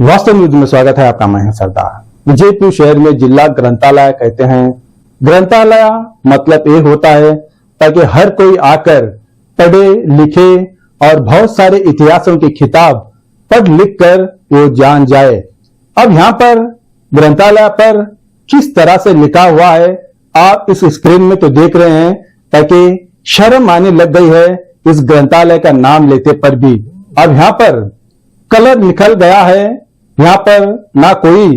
वास्तव न्यूज़ में स्वागत है आपका, मैं सरदार। विजयपुर शहर में जिला ग्रंथालय कहते हैं। ग्रंथालय मतलब ये होता है, ताकि हर कोई आकर पढ़े, लिखे और बहुत सारे इतिहासों की किताब पढ़, लिख कर वो जान जाए। अब यहाँ पर ग्रंथालय पर किस तरह से लिखा हुआ है, आप इस स्क्रीन में तो देख रहे हैं, ताकि शर्म आने लग गई है, इस ग्रंथालय का नाम लेते पर भी। अब यहाँ पर कलर निकल गया है यहाँ पर ना कोई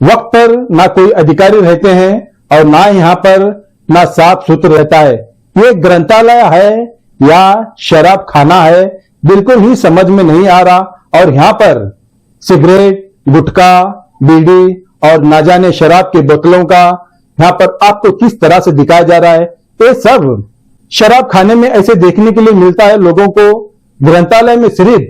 वक्त पर ना कोई अधिकारी रहते हैं और ना यहाँ पर ना साफ़ सुथरा रहता है। ये ग्रंथालय है या शराब खाना है, बिल्कुल ही समझ में नहीं आ रहा। और यहाँ पर सिगरेट, गुटखा, बीड़ी और ना जाने शराब के बोतलों का यहाँ पर आपको किस तरह से दिखाया जा रहा है, ये सब शराब खाने में ऐसे देखने के लिए मिलता है। लोगों को ग्रंथालय में सिर्फ़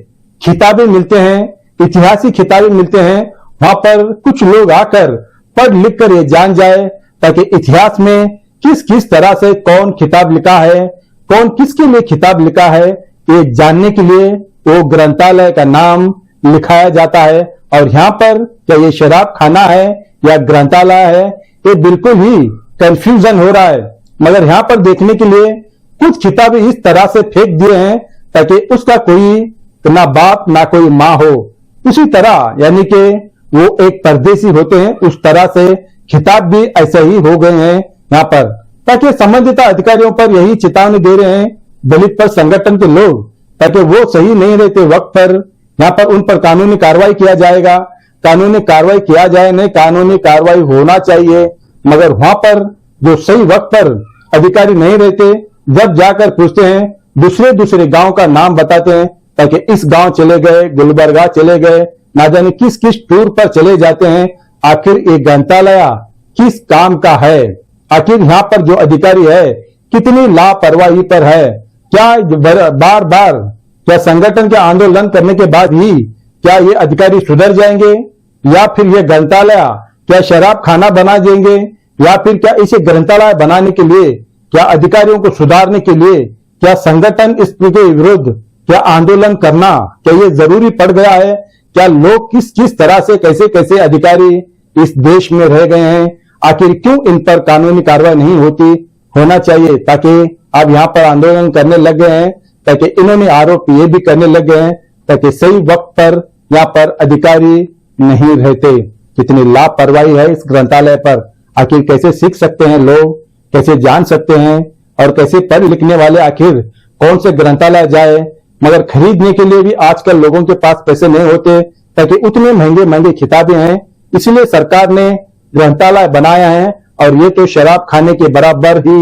किताबें मिलते हैं। इतिहासी किताबें मिलते हैं, वहाँ पर कुछ लोग आकर पढ़ लिख कर ये जान जाए, ताकि इतिहास में किस किस तरह से कौन किताब लिखा है, कौन किसके लिए किताब लिखा है, ये जानने के लिए वो ग्रंथालय का नाम लिखाया जाता है। और यहाँ पर क्या ये शराब खाना है या ग्रंथालय है, ये बिल्कुल ही कंफ्यूजन हो रहा है। मगर यहाँ पर देखने के लिए कुछ किताबें इस तरह से फेंक दिए हैं, ताकि उसका कोई ना बाप, ना कोई माँ हो। उसी तरह, यानी कि वो एक परदेसी होते हैं, उस तरह से खिताब भी ऐसे ही हो गए हैं यहाँ पर। ताकि संबंधित अधिकारियों पर यही चेतावनी दे रहे हैं, दलित पर संगठन के लोग, ताकि वो सही नहीं रहते वक्त पर, यहाँ पर उन पर कानूनी कार्रवाई किया जाएगा। कानूनी कार्रवाई किया जाए, नहीं कानूनी कार्रवाई होना चाहिए, मगर वहाँ पर जो सही वक्त पर अधिकारी नहीं रहते, जब जाकर पूछते हैं दूसरे दूसरे गाँव का नाम बताते हैं ताकि इस गाँव चले गए, गुलबर्गा चले गए, ना जाने किस किस टूर पर चले जाते हैं, आखिर ये ग्रंथालय किस काम का है? आखिर यहाँ पर जो अधिकारी है, कितनी लापरवाही पर है? क्या बार बार क्या संगठन के आंदोलन करने के बाद ही क्या ये अधिकारी सुधर जाएँगे? या फिर ये ग्रंथालय क्या शराब खाना बना देंगे? या फिर क्या इसे ग्रंथालय बनाने के लिए, क्या अधिकारियों को सुधारने के लिए, क्या संगठन इसके विरुद्ध क्या आंदोलन करना क्या ये ज़रूरी पड़ गया है? क्या लोग किस किस तरह से, कैसे कैसे अधिकारी इस देश में रह गए हैं? आखिर क्यों इन पर कानूनी कार्रवाई नहीं होती? होना चाहिए ताकि आप यहाँ पर आंदोलन करने लग गए हैं, ताकि इन्होंने आरोप ये भी करने लग गए हैं, ताकि सही वक्त पर यहाँ पर अधिकारी नहीं रहते। कितनी लापरवाही है इस ग्रंथालय पर। आखिर कैसे सीख सकते हैं लोग? कैसे जान सकते हैं? और कैसे पढ़ लिखने वाले आखिर कौन से ग्रंथालय जाए? मगर खरीदने के लिए भी आजकल लोगों के पास पैसे नहीं होते, ताकि उतने महँगे महँगे किताबें हैं। इसलिए सरकार ने ग्रंथालय बनाया है और ये तो शराब खाने के बराबर ही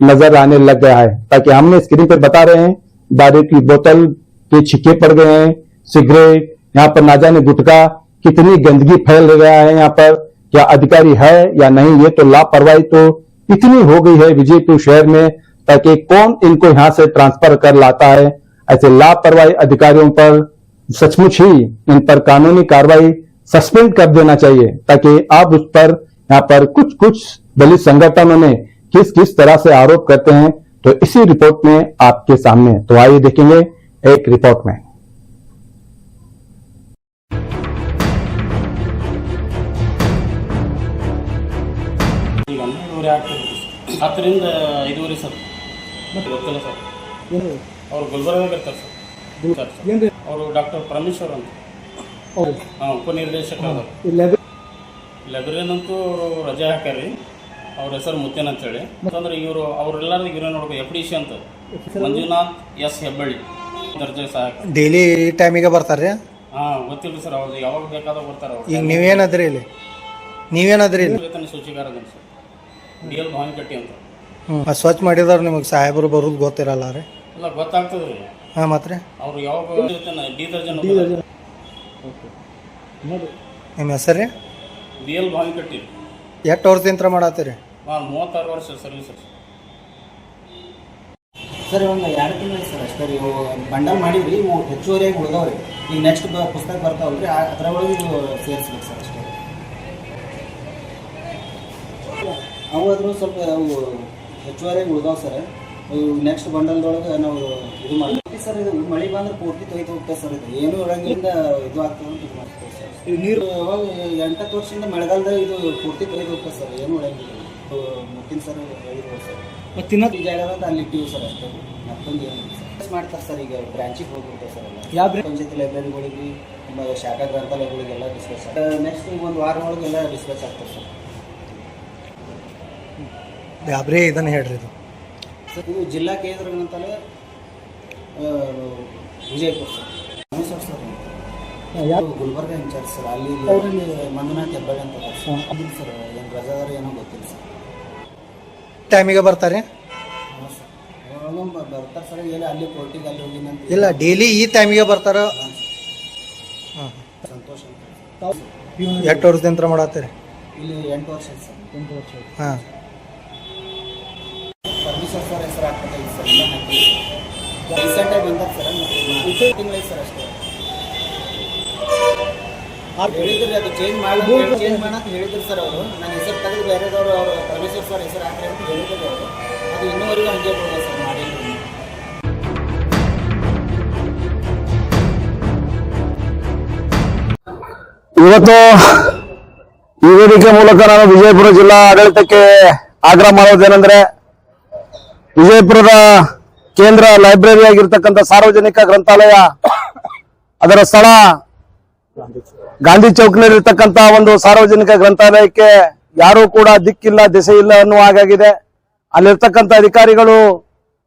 नज़र आने लग गया है। ताकि हमने स्क्रीन पर बता रहे हैं दारू की बोतल के छिक्के पड़ गए हैं, सिगरेट, यहाँ पर ना जाने गुटखा, कितनी गंदगी फैल गया है यहाँ पर, क्या अधिकारी है या नहीं, ये तो लापरवाही तो इतनी हो गई है विजयपुर शहर में, ताकि कौन इनको यहाँ से ट्रांसफ़र कर लाता है। ऐसे लापरवाही अधिकारियों पर सचमुच ही इन पर कानूनी कार्रवाई सस्पेंड कर देना चाहिए ताकि आप उस पर यहाँ पर कुछ कुछ दलित संगठनों ने किस किस तरह से आरोप करते हैं तो इसी रिपोर्ट में आपके सामने तो आइए देखेंगे एक रिपोर्ट में ಈಗ ಹನ್ನೆರಡುವರೆ ಆಗ್ತದೆ ಹತ್ತರಿಂದ ಐದೂವರೆ ಸರ್ ಗೊತ್ತಿಲ್ಲ ಸರ್ ಅವ್ರು ಗುಲ್ಬರ್ಗಾಗ ಇರ್ತಾರೆ ಸರ್. ಅವರು ಡಾಕ್ಟರ್ ಪರಮೇಶ್ವರ್ ಅಂತ. ಹೌದು. ಹಾಂ ಉಪನಿರ್ದೇಶಕ ಲೈಬ್ರರಿಯನ್ನಂತೂ ಅವರು ರಜೆ ಹಾಕ್ಯಾರಿ ಅವ್ರ ಹೆಸರು ಮುತ್ತೇನ್ ಅಂತೇಳಿ. ಅಂತಂದ್ರೆ ಇವರು ಅವರೆಲ್ಲರೂ ಇವ್ರ ನೋಡ್ಬೇಕು ಎಫ್ ಡಿ ಸಿ ಅಂತ. ಮಂಜುನಾಥ್ ಎಸ್ ಹೆಬ್ಬಳ್ಳಿ. ದರ್ಜೆ ಸಹಾಯಕ. ಡೈಲಿ ಟೈಮಿಗೆ ಬರ್ತಾರೆ ಹಾಂ ಗೊತ್ತಿಲ್ಲ ಸರ್ ಅವ್ರು ಯಾವಾಗ ಬೇಕಾದಾಗ ಬರ್ತಾರೆ ಈಗ ನೀವೇನದ್ರಿ ಇಲ್ಲಿ? ನೀವೇನದ್ರಿ ಇಲ್ಲಿ? ವೇತನ ಸೂಚಿಗಾರ ಅದನ್ನ ಸರ್? ಡಿ ಎಲ್ ಭಾವನಕಟ್ಟಿ ಅಂತ. ಹ್ಞೂ ಸ್ವಚ್ಛ ಮಾಡಿದವ್ರು ನಿಮಗೆ ಸಾಹೇಬರು ಬರೋದು ಗೊತ್ತಿರಲ್ಲ ರೀ. ಎಲ್ಲ ಗೊತ್ತಾಗ್ತದ್ರಿ ಹಾಂ ಮಾತ್ರ ಅವ್ರು ಯಾವಾಗ ಡಿ ದರ್ಜನ್ ನಿಮ್ಮ ಹೆಸರು ರೀ? ಬಿ ಎಲ್ ಭಾವಿಕಟ್ಟಿ ಎಷ್ಟು ವರ್ಷದಿಂದ ಮಾಡತ್ತೀರಿ? ನಾನು ಮೂವತ್ತಾರು ವರ್ಷ ಸರ್ವಿಸ್ ಸರ್ ಒಂದು ಎರಡು ತಿಂಗಳು ಸರ್ ಅಷ್ಟೇ ರೀ. ಬಂಡಲ್ ಮಾಡಿದ್ರಿ ಇವು ಹೆಚ್ಚುವರಿಯಾಗಿ ಉಳಿದವ್ರಿ. ಈಗ ನೆಕ್ಸ್ಟ್ ಬ ಪುಸ್ತಕ ಬರ್ತಾವಲ್ರಿ ಆ- ಅದ್ರೊಳಗೆ ಇವು ಸೇರಿಸ್ಬೇಕು ಸರ್ ಅಷ್ಟೇ. ಅವು ಅದ್ರ ಸ್ವಲ್ಪ ಅವು ಹೆಚ್ಚುವರಿಯಾಗಿ ಉಳ್ದಾವ ಸರ್. ನೆಕ್ಸ್ಟ್ ಬಂಡಲ್ದೊಳಗೆ ನಾವು ಇದು ಮಾಡ್ತೀವಿ ಸರ್ ಇದು ಮಳೆ ಬಂದ್ರೆ ಪೂರ್ತಿ ತೊಯ್ದು ಹೋಗ್ತದೆ ಸರ್ ಇದು. ಏನು ಇರಂಗಿಂದ ಇದು ಆಗ್ತದೆ ಅಂತ ಇದು ಮಾಡ್ತೀವಿ ಸರ್. ಇದು ನೀರು ಯಾವಾಗ ಎಂಟತ್ತು ವರ್ಷದಿಂದ ಮಳೆಗಾಲದಲ್ಲಿ ಇದು ಪೂರ್ತಿ ತೊಯ್ದು ಹೋಗ್ತದೆ ಸರ್. ಏನು ಇರಂಗಿಲ್ಲ. ಮುಟ್ಟಿನ ಸರ್ ಹೇಳಿದ್ರು ಸರ್ ಮತ್ತೆ ಇನ್ನೊಂದು ಜಾಗ ಅಂತ ಅಲ್ಲಿ ಇಟ್ಟಿವಿ ಸರ್ ಅಷ್ಟೇ. ಮತ್ತೊಂದು ಏನು ಮಾಡ್ತಾರೆ ಸರ್ ಈಗ ಬ್ರಾಂಚಿಗೆ ಹೋಗ್ಬಿಡ್ತಾರೆ ಸರ್ ಎಲ್ಲ. ಯಾವ ಪಂಚಾಯತಿ ಲೈಬ್ರರಿಗಳಿಗೆ ಶಾಖಾ ಗ್ರಂಥಾಲಯಗಳಿಗೆಲ್ಲ ಡಿಸ್ಕಸ್ ನೆಕ್ಸ್ಟ್ ಒಂದು ವಾರ ಒಳಗೆಲ್ಲ ಡಿಸ್ಕಸ್ ಆಗ್ತದೆ ಸರ್. ಯಾಬ್ರೇ ಇದನ್ನ ಹೇಳ್ರಿ ಇದು. ಸರ್ ಇದು ಜಿಲ್ಲಾ ಕೇಂದ್ರ ಗ್ರಂಥಾಲಯ ವಿಜಯಪುರ ಸರ್. ಸರ್ ಯಾರು? ಗುಲ್ಬರ್ಗ ಇನ್ಚಾರ್ಜ್ ಸರ್ ಅಲ್ಲಿ ಅವರಲ್ಲಿ ಮಂಜುನಾಥ್ ಹೆಬ್ಬಳ್ಳಿ ಅಂತ ಸರ್. ಅದಿಲ್ಲ ಸರ್ ಏನು ರಜಾದಾರ ಏನೋ ಗೊತ್ತಿಲ್ಲ ಸರ್. ಟೈಮಿಗೆ ಬರ್ತಾರೆ? ಬರ್ತಾರೆ ಸರ್ ಎಲ್ಲ ಅಲ್ಲಿ ಕೋರ್ಟಿಗೆ ಅಲ್ಲಿ ಹೋಗಿ ಅಂತ ಇಲ್ಲ ಡೈಲಿ ಈ ಟೈಮಿಗೆ ಬರ್ತಾರ? ಹಾಂ ಸಂತೋಷ ಅಂತ ಎಷ್ಟು ಮಾಡತ್ತೀರಿ ಇಲ್ಲಿ ಎಂಟು ವರ್ಷ ಸರ್. ಎಂಟು ವರ್ಷ ಹಾಂ ಪರಮೇಶ್ವರ್ ಸರ್ ಹೆಸರು ಹಾಕ್ಬೇಕಾಗಿ ಸರ್ ಇಲ್ಲ ಹಾಕಿ ಇವತ್ತು ಈ ವೇದಿಕೆ ಮೂಲಕ ನಾನು ವಿಜಯಪುರ ಜಿಲ್ಲಾ ಆಡಳಿತಕ್ಕೆ ಆಗ್ರಹ ಮಾಡೋದೇನೆಂದ್ರೆ ವಿಜಯಪುರದ ಕೇಂದ್ರ ಲೈಬ್ರರಿ ಆಗಿರ್ತಕ್ಕಂಥ ಸಾರ್ವಜನಿಕ ಗ್ರಂಥಾಲಯ, ಅದರ ಸ್ಥಳ, ಗಾಂಧಿ ಚೌಕ್ನಲ್ಲಿರ್ತಕ್ಕಂಥ ಒಂದು ಸಾರ್ವಜನಿಕ ಗ್ರಂಥಾಲಯಕ್ಕೆ ಯಾರೂ ಕೂಡ ದಿಕ್ಕಿಲ್ಲ, ದೆಸೆ ಇಲ್ಲ ಅನ್ನುವ ಹಾಗಾಗಿದೆ. ಅಲ್ಲಿರ್ತಕ್ಕಂಥ ಅಧಿಕಾರಿಗಳು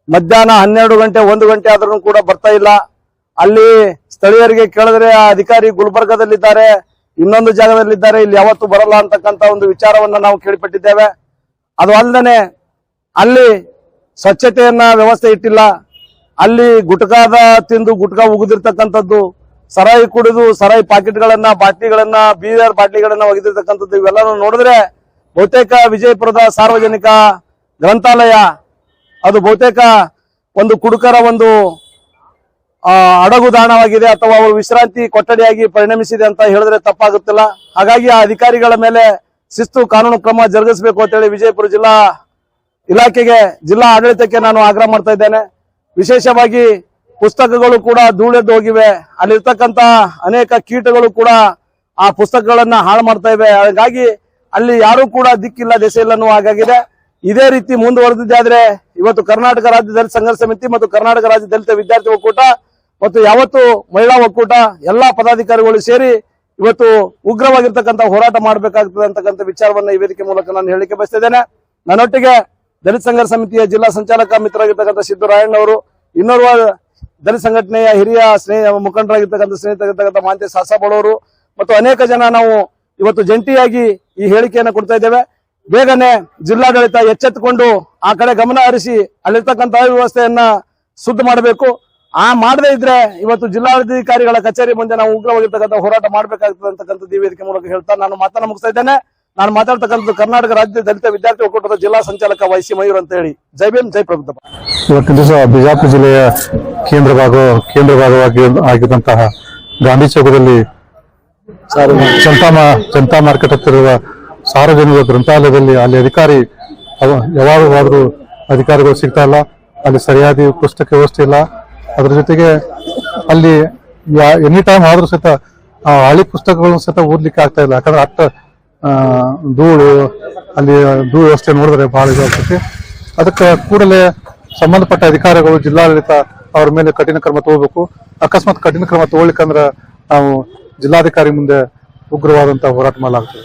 ಮಧ್ಯಾಹ್ನ ಹನ್ನೆರಡು ಗಂಟೆ, ಒಂದು ಗಂಟೆ ಆದ್ರೂ ಕೂಡ ಬರ್ತಾ ಇಲ್ಲ. ಅಲ್ಲಿ ಸ್ಥಳೀಯರಿಗೆ ಕೇಳಿದ್ರೆ ಆ ಅಧಿಕಾರಿ ಗುಲ್ಬರ್ಗದಲ್ಲಿದ್ದಾರೆ, ಇನ್ನೊಂದು ಜಾಗದಲ್ಲಿದ್ದಾರೆ, ಇಲ್ಲಿ ಯಾವತ್ತೂ ಬರಲ್ಲ ಅಂತಕ್ಕಂಥ ಒಂದು ವಿಚಾರವನ್ನ ನಾವು ಕೇಳಿಪಟ್ಟಿದ್ದೇವೆ. ಅದು ಅಲ್ಲದೆ ಅಲ್ಲಿ ಸ್ವಚ್ಛತೆಯನ್ನ ವ್ಯವಸ್ಥೆ ಇಟ್ಟಿಲ್ಲ. ಅಲ್ಲಿ ಗುಟ್ಕಾದ ತಿಂದು ಗುಟ್ಕಾ ಉಗಿದಿರ್ತಕ್ಕಂಥದ್ದು, ಸರಾಯಿ ಕುಡಿದು ಸರಾಯಿ ಪಾಕೆಟ್ಗಳನ್ನ, ಬಾಟ್ಲಿಗಳನ್ನ, ಬೀದರ್ ಬಾಟ್ಲಿಗಳನ್ನ ಒಗೆದಿರ್ತಕ್ಕಂಥದ್ದು ಇವೆಲ್ಲನೂ ನೋಡಿದ್ರೆ ಬಹುತೇಕ ವಿಜಯಪುರದ ಸಾರ್ವಜನಿಕ ಗ್ರಂಥಾಲಯ, ಅದು ಬಹುತೇಕ ಒಂದು ಕುಡುಕರ ಒಂದು ಅಡಗು ಅಡಗುದಾಣವಾಗಿದೆ ಅಥವಾ ಅವರು ವಿಶ್ರಾಂತಿ ಕೊಠಡಿಯಾಗಿ ಪರಿಣಮಿಸಿದೆ ಅಂತ ಹೇಳಿದ್ರೆ ತಪ್ಪಾಗುತ್ತಿಲ್ಲ. ಹಾಗಾಗಿ ಆ ಅಧಿಕಾರಿಗಳ ಮೇಲೆ ಶಿಸ್ತು ಕಾನೂನು ಕ್ರಮ ಜರುಗಿಸಬೇಕು ಅಂತೇಳಿ ವಿಜಯಪುರ ಜಿಲ್ಲಾ ಇಲಾಖೆಗೆ ಜಿಲ್ಲಾ ಆಡಳಿತಕ್ಕೆ ನಾನು ಆಗ್ರಹ ಮಾಡ್ತಾ ಇದ್ದೇನೆ. ವಿಶೇಷವಾಗಿ ಪುಸ್ತಕಗಳು ಕೂಡ ಧೂಳೆದ್ದು ಹೋಗಿವೆ. ಅಲ್ಲಿರ್ತಕ್ಕಂತ ಅನೇಕ ಕೀಟಗಳು ಕೂಡ ಆ ಪುಸ್ತಕಗಳನ್ನ ಹಾಳು ಮಾಡ್ತಾ ಇವೆ. ಹಾಗಾಗಿ ಅಲ್ಲಿ ಯಾರು ಕೂಡ ದಿಕ್ಕಿಲ್ಲ ದೆಸೆ ಅನ್ನುವ ಹಾಗಾಗಿದೆ. ಇದೇ ರೀತಿ ಮುಂದುವರೆದಿದ್ದಾದ್ರೆ ಇವತ್ತು ಕರ್ನಾಟಕ ರಾಜ್ಯ ದಲಿತ ಸಂಘರ್ಷ ಸಮಿತಿ ಮತ್ತು ಕರ್ನಾಟಕ ರಾಜ್ಯ ದಲಿತ ವಿದ್ಯಾರ್ಥಿ ಒಕ್ಕೂಟ ಮತ್ತು ಯಾವತ್ತು ಮಹಿಳಾ ಒಕ್ಕೂಟ, ಎಲ್ಲಾ ಪದಾಧಿಕಾರಿಗಳು ಸೇರಿ ಇವತ್ತು ಉಗ್ರವಾಗಿರ್ತಕ್ಕಂಥ ಹೋರಾಟ ಮಾಡಬೇಕಾಗ್ತದೆ ಅಂತಕ್ಕಂಥ ವಿಚಾರವನ್ನ ಈ ವೇದಿಕೆ ಮೂಲಕ ನಾನು ಹೇಳಿಕೆ ಬಯಸ್ತಿದ್ದೇನೆ ನನ್ನೊಟ್ಟಿಗೆ ದಲಿತ ಸಂಘರ್ಷ ಸಮಿತಿಯ ಜಿಲ್ಲಾ ಸಂಚಾಲಕ ಮಿತ್ರರಾಗಿರ್ತಕ್ಕಂಥ ಸಿದ್ದರಾಯಣ್ಣ ಅವರು, ಇನ್ನೋರ್ವ ದಲಿತ ಸಂಘಟನೆಯ ಹಿರಿಯ ಸ್ನೇಹ ಮುಖಂಡರಾಗಿರ್ತಕ್ಕಂಥ ಸ್ನೇಹಿತರಾಗಿರ್ತಕ್ಕಂಥ ಮಾಂತೆ ಸಾಸಾಬಳವರು ಮತ್ತು ಅನೇಕ ಜನ ನಾವು ಇವತ್ತು ಜಂಟಿಯಾಗಿ ಈ ಹೇಳಿಕೆಯನ್ನು ಕೊಡ್ತಾ ಇದ್ದೇವೆ. ಬೇಗನೆ ಜಿಲ್ಲಾಡಳಿತ ಎಚ್ಚೆತ್ತುಕೊಂಡು ಆ ಕಡೆ ಗಮನ ಹರಿಸಿ ಅಲ್ಲಿರ್ತಕ್ಕಂಥ ವ್ಯವಸ್ಥೆಯನ್ನ ಶುದ್ಧ ಮಾಡಬೇಕು. ಆ ಮಾಡದೇ ಇದ್ರೆ ಇವತ್ತು ಜಿಲ್ಲಾಧಿಕಾರಿಗಳ ಕಚೇರಿ ಮುಂದೆ ನಾವು ಉಗ್ರವಾಗಿರ್ತಕ್ಕಂಥ ಹೋರಾಟ ಮಾಡಬೇಕಾಗ್ತದೆ ಅಂತಕ್ಕಂಥದ್ದು ಈ ವೇದಿಕೆ ಮೂಲಕ ಹೇಳ್ತಾ ನಾನು ಮಾತನ್ನ ಮುಗಿಸ್ತಾ ಇದ್ದೇನೆ. ನಾನು ಮಾತಾಡ್ತಕ್ಕಂಥದ್ದು ಕರ್ನಾಟಕ ರಾಜ್ಯ ದಲಿತ ವಿದ್ಯಾರ್ಥಿ ಒಕ್ಕೂಟದ ಜಿಲ್ಲಾ ಸಂಚಾಲಕ ವೈಸಿ ಮಯೂರ್ ಅಂತ ಹೇಳಿ. ಜೈ ಭೀಮ್, ಜೈ ಪ್ರಬುದ್ಧಪ್ಪ ಇವತ್ತಿನ ದಿವಸ ಬಿಜಾಪುರ ಜಿಲ್ಲೆಯ ಕೇಂದ್ರ ಭಾಗ, ಕೇಂದ್ರ ಭಾಗವಾಗಿ ಆಗಿದ್ದಂತಹ ಗಾಂಧಿ ಚೌಕದಲ್ಲಿ ಚಂತಾಮ, ಚಂತಾ ಮಾರ್ಕೆಟ್ ಹತ್ತಿರುವ ಸಾರ್ವಜನಿಕ ಗ್ರಂಥಾಲಯದಲ್ಲಿ ಅಲ್ಲಿ ಅಧಿಕಾರಿ ಯಾವಾಗವಾದರೂ ಅಧಿಕಾರಿಗಳು ಸಿಗ್ತಾ ಇಲ್ಲ. ಅಲ್ಲಿ ಸರಿಯಾದ ಪುಸ್ತಕ ವ್ಯವಸ್ಥೆ ಇಲ್ಲ. ಅದ್ರ ಜೊತೆಗೆ ಅಲ್ಲಿ ಎನಿ ಟೈಮ್ ಆದರೂ ಸಹಿತ ಆ ಹಳಿ ಪುಸ್ತಕಗಳನ್ನು ಸಹಿತ ಓದ್ಲಿಕ್ಕೆ ಆಗ್ತಾ ಇಲ್ಲ. ಯಾಕಂದ್ರೆ ಅಟ್ಟ ಧೂಳು, ಅಲ್ಲಿ ಧೂಳು ವ್ಯವಸ್ಥೆ ನೋಡಿದ್ರೆ ಬಹಳ ಇದಾಗ್ತೈತಿ ಅದಕ್ಕೆ ಕೂಡಲೇ ಸಂಬಂಧಪಟ್ಟ ಅಧಿಕಾರಿಗಳು, ಜಿಲ್ಲಾಡಳಿತ ಅವ್ರ ಮೇಲೆ ಕಠಿಣ ಕ್ರಮ ತಗೋಬೇಕು. ಅಕಸ್ಮಾತ್ ಕಠಿಣ ಕ್ರಮ ತಗೊಳ್ಲಿಕ್ಕಂದ್ರ ನಾವು ಜಿಲ್ಲಾಧಿಕಾರಿ ಮುಂದೆ ಉಗ್ರವಾದಂತಹ ಹೋರಾಟ ಮಾಡಲಾಗ್ತದೆ.